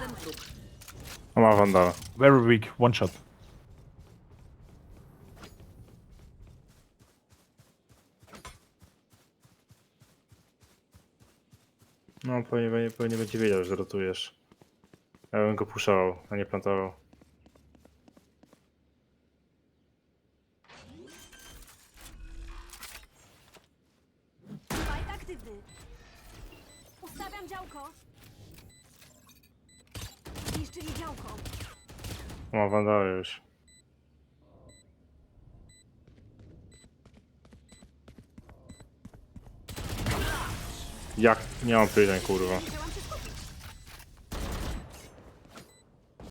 jeden trup. O, ma Wandala. Very weak, one shot. No, pewnie, pewnie, pewnie będzie wiedział, że rotujesz. Ja bym go puszował, a nie plantował. Fight aktywny. Ustawiam działko. Zniszczyli działko. O, ma Wandala już. Jak? Nie mam pytań, kurwa.